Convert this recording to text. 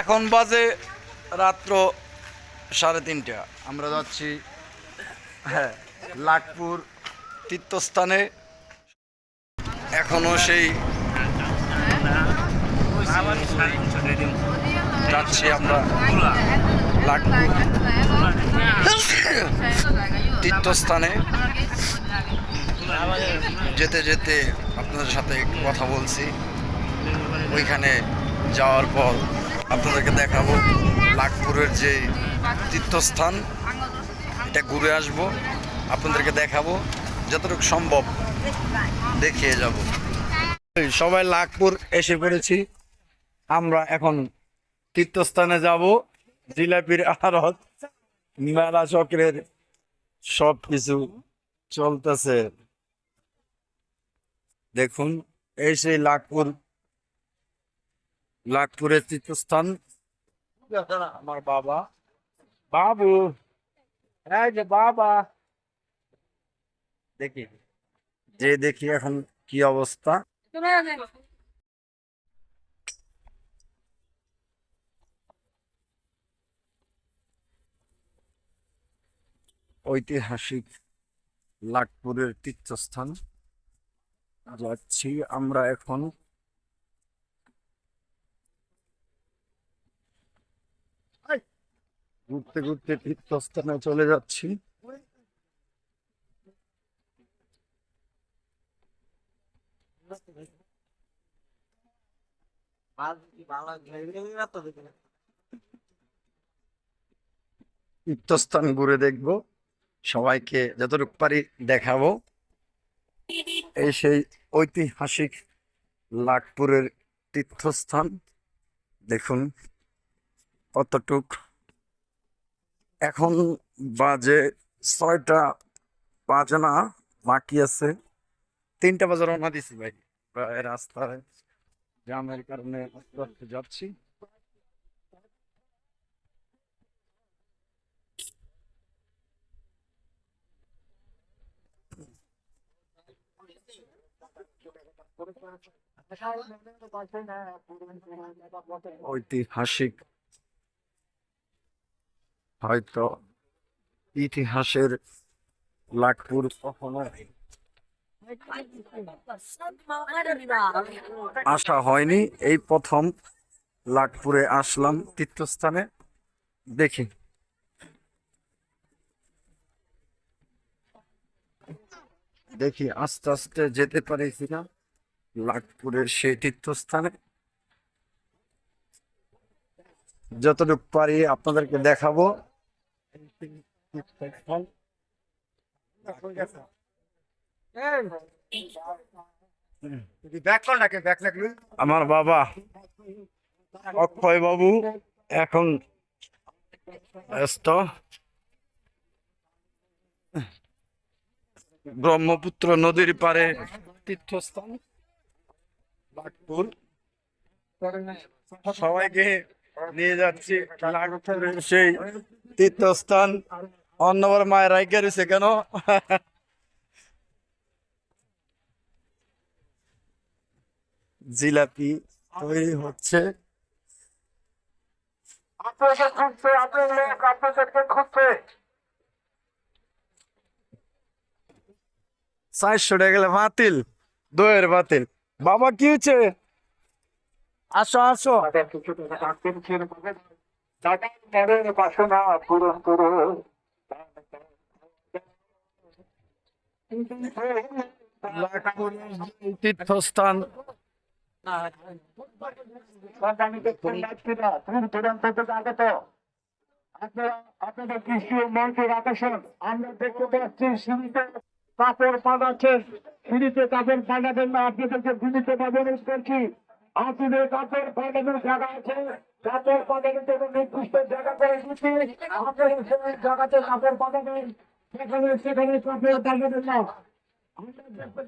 এখন বাজে রাত্র সাড়ে তিনটা। আমরা যাচ্ছি হ্যাঁ লাখপুর তীর্থস্থানে। এখনও সেই যাচ্ছি আমরা লাখপুর তীর্থস্থানে। যেতে যেতে আপনাদের সাথে কথা বলছি। ওইখানে যাওয়ার পর আপনাদেরকে দেখাবো লাখপুরের যে তীর্থস্থান। এটা ঘুরে আসব, আপনাদেরকে দেখাবো, যতটুকু সম্ভব দেখিয়ে যাব। সবাই লাখপুর এসে পড়েছি। আমরা এখন তীর্থস্থানে যাব, জিলাপির আড়ত মেলা চক্রের সব কিছু চলতেছে। দেখুন, এই সেই লাখপুর লাখপুরের তীর্থস্থান। আমার বাবা। বাবু, এই যে বাবা। দেখি। যে দেখি এখন কি অবস্থা। ঐতিহাসিক লাখপুরের তীর্থস্থান। যাচ্ছি আমরা এখন ঘুরতে ঘুরতে তীর্থস্থানে চলে যাচ্ছি। তীর্থস্থান ঘুরে দেখব, সবাইকে যতটুকু পারি দেখাবো। এই সেই ঐতিহাসিক লাখপুরের তীর্থস্থান, দেখুন কতটুক এখন বাজে ছয়টা বাজে না, বাকি আছে। তিনটা বাজে রওনা দিছি ভাই, প্রায় রাস্তায়। জামের কারণে যাচ্ছি। ঐতিহাসিক হয়তো ইতিহাসের লাখপুর কখনো আসা হয়নি। এই প্রথম লাখপুরে আসলাম তীর্থস্থানে। দেখি। দেখি, আস্তে আস্তে যেতে পারি কিনা লাখপুরের সেই তীর্থস্থানে। যতটুকু পারি আপনাদেরকে দেখাবো। আমার বাবা অক্ষয় বাবু এখন ব্যস্ত। ব্রহ্মপুত্র নদীর পারে তীর্থস্থান সবাইকে নিয়ে যাচ্ছি। সেই তীর্থস্থান। মায়ের কেন? জিলাপি তৈরি হচ্ছে। চারশো টাকা গেলে বাতিল, দইয়ের বাতিল। বাবা, কি হচ্ছে আসো আসো তাদের কিছু টাকা রাখতেন ছেড়ে পাবেন দাদা পূরণ করো লাখপুরের যে তীর্থস্থান। আপনাদের ও মঞ্চের আকর্ষণ। আমরা দেখতে পাচ্ছি সিঁড়িতে কাপড় পাঠাচ্ছে সিঁড়িতে কাপড় পাঠাবেন না। আপনাদেরকে বিনীত অনুরোধ করছি। আপনাদের কাপড় পাঠানোর জায়গা আছে। কাপড় পাঠানোর জন্য নির্দিষ্ট জায়গা করে দিচ্ছি। আপনারা সেই জায়গাতে কাপের পাঠাবেন সেখানে সেখানে কাপড় পাঠাবেন না আমরা দেখতে